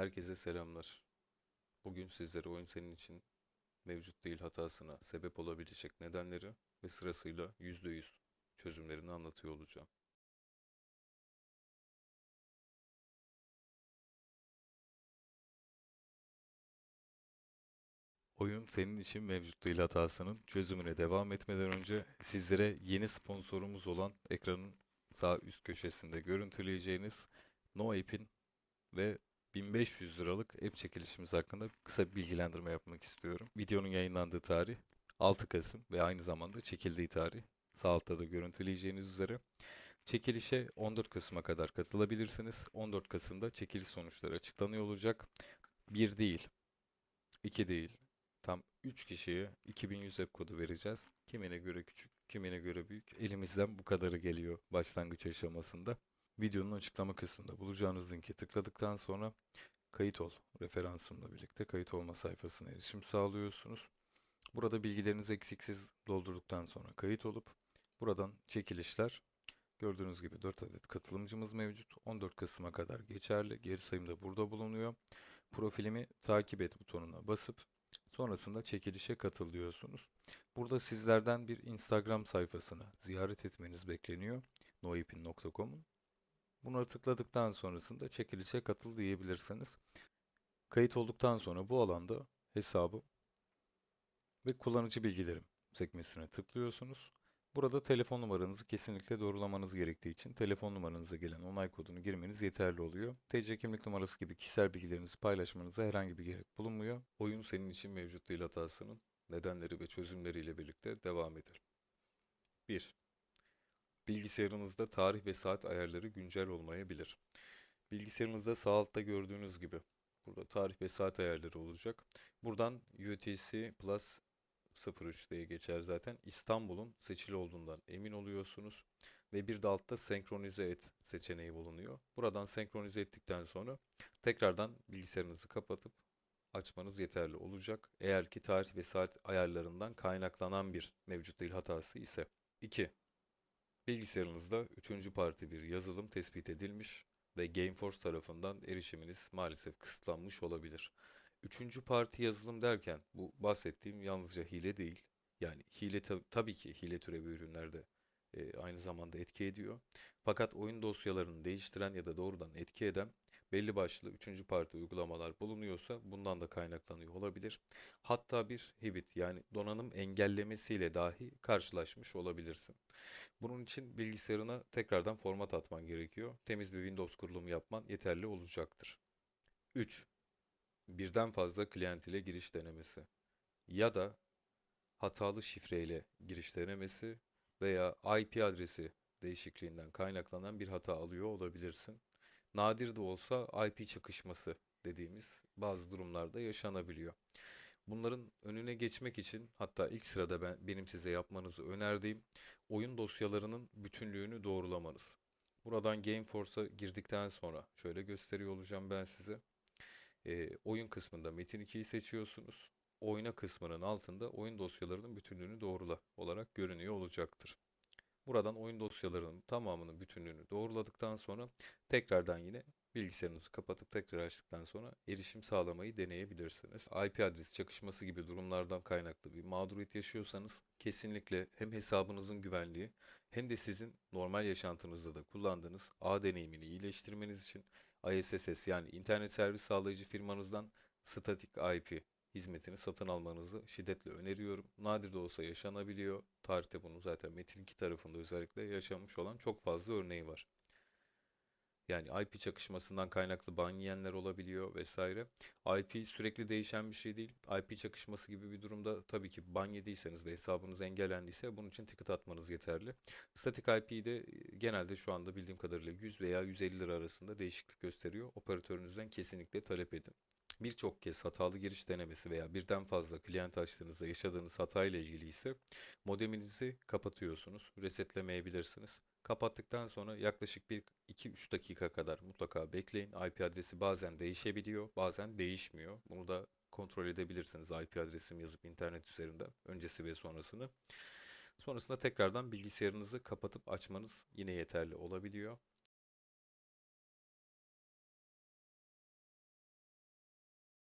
Herkese selamlar. Bugün sizlere oyun senin için mevcut değil hatasına sebep olabilecek nedenleri ve sırasıyla %100 çözümlerini anlatıyor olacağım. Oyun senin için mevcut değil hatasının çözümüne devam etmeden önce sizlere yeni sponsorumuz olan ekranın sağ üst köşesinde görüntüleyeceğiniz NoApp'in ve 1500 liralık app çekilişimiz hakkında kısa bir bilgilendirme yapmak istiyorum. Videonun yayınlandığı tarih 6 Kasım ve aynı zamanda çekildiği tarih sağ altta da görüntüleyeceğiniz üzere. Çekilişe 14 Kasım'a kadar katılabilirsiniz. 14 Kasım'da çekiliş sonuçları açıklanıyor olacak. 1 değil, 2 değil, tam 3 kişiye 2100 app kodu vereceğiz. Kimine göre küçük, kimine göre büyük. Elimizden bu kadarı geliyor başlangıç aşamasında. Videonun açıklama kısmında bulacağınız linke tıkladıktan sonra kayıt ol referansımla birlikte kayıt olma sayfasına erişim sağlıyorsunuz. Burada bilgilerinizi eksiksiz doldurduktan sonra kayıt olup buradan çekilişler gördüğünüz gibi 4 adet katılımcımız mevcut. 14 Kasım'a kadar geçerli. Geri sayım da burada bulunuyor. Profilimi takip et butonuna basıp sonrasında çekilişe katıl diyorsunuz. Burada sizlerden bir Instagram sayfasını ziyaret etmeniz bekleniyor. noipin.com'un. Buna tıkladıktan sonrasında çekilişe katıl diyebilirsiniz. Kayıt olduktan sonra bu alanda hesabı ve kullanıcı bilgilerim sekmesine tıklıyorsunuz. Burada telefon numaranızı kesinlikle doğrulamanız gerektiği için telefon numaranıza gelen onay kodunu girmeniz yeterli oluyor. TC kimlik numarası gibi kişisel bilgilerinizi paylaşmanıza herhangi bir gerek bulunmuyor. Oyun senin için mevcut değil hatasının nedenleri ve çözümleriyle birlikte devam eder. 1. Bilgisayarınızda tarih ve saat ayarları güncel olmayabilir. Bilgisayarınızda sağ altta gördüğünüz gibi burada tarih ve saat ayarları olacak. Buradan UTC Plus 03 diye geçer zaten. İstanbul'un seçili olduğundan emin oluyorsunuz. Ve bir de altta senkronize et seçeneği bulunuyor. Buradan senkronize ettikten sonra tekrardan bilgisayarınızı kapatıp açmanız yeterli olacak. Eğer ki tarih ve saat ayarlarından kaynaklanan bir mevcut değil hatası ise. 2. Bilgisayarınızda üçüncü parti bir yazılım tespit edilmiş ve Gameforce tarafından erişiminiz maalesef kısıtlanmış olabilir. Üçüncü parti yazılım derken bu bahsettiğim yalnızca hile değil. Yani hile tab tabii ki hile türevi ürünlerde e, aynı zamanda etki ediyor. Fakat oyun dosyalarını değiştiren ya da doğrudan etki eden belli başlı üçüncü parti uygulamalar bulunuyorsa bundan da kaynaklanıyor olabilir. Hatta bir hibit yani donanım engellemesiyle dahi karşılaşmış olabilirsin. Bunun için bilgisayarına tekrardan format atman gerekiyor. Temiz bir Windows kurulumu yapman yeterli olacaktır. 3. Birden fazla klient ile giriş denemesi ya da hatalı şifreyle giriş denemesi veya IP adresi değişikliğinden kaynaklanan bir hata alıyor olabilirsin. Nadir de olsa IP çakışması dediğimiz bazı durumlarda yaşanabiliyor. Bunların önüne geçmek için hatta ilk sırada ben benim size yapmanızı önerdiğim oyun dosyalarının bütünlüğünü doğrulamanız. Buradan Gameforce'a girdikten sonra şöyle gösteriyor olacağım ben size. E, oyun kısmında Metin 2'yi seçiyorsunuz. Oyna kısmının altında oyun dosyalarının bütünlüğünü doğrula olarak görünüyor olacaktır. Buradan oyun dosyalarının tamamının bütünlüğünü doğruladıktan sonra tekrardan yine bilgisayarınızı kapatıp tekrar açtıktan sonra erişim sağlamayı deneyebilirsiniz. IP adresi çakışması gibi durumlardan kaynaklı bir mağduriyet yaşıyorsanız kesinlikle hem hesabınızın güvenliği hem de sizin normal yaşantınızda da kullandığınız ağ deneyimini iyileştirmeniz için ISSS yani internet servis sağlayıcı firmanızdan statik IP hizmetini satın almanızı şiddetle öneriyorum. Nadir de olsa yaşanabiliyor. Tarihte bunu zaten Metin 2 tarafında özellikle yaşanmış olan çok fazla örneği var. Yani IP çakışmasından kaynaklı ban yiyenler olabiliyor vesaire. IP sürekli değişen bir şey değil. IP çakışması gibi bir durumda tabii ki ban yediyseniz ve hesabınız engellendiyse bunun için ticket atmanız yeterli. Static IP'de e, genelde şu anda bildiğim kadarıyla 100 veya 150 lira arasında değişiklik gösteriyor. Operatörünüzden kesinlikle talep edin. Birçok kez hatalı giriş denemesi veya birden fazla klient açtığınızda yaşadığınız hata ile ilgili ise modeminizi kapatıyorsunuz. Resetlemeyebilirsiniz. Kapattıktan sonra yaklaşık bir 2-3 dakika kadar mutlaka bekleyin. IP adresi bazen değişebiliyor, bazen değişmiyor. Bunu da kontrol edebilirsiniz IP adresimi yazıp internet üzerinden öncesi ve sonrasını. Sonrasında tekrardan bilgisayarınızı kapatıp açmanız yine yeterli olabiliyor.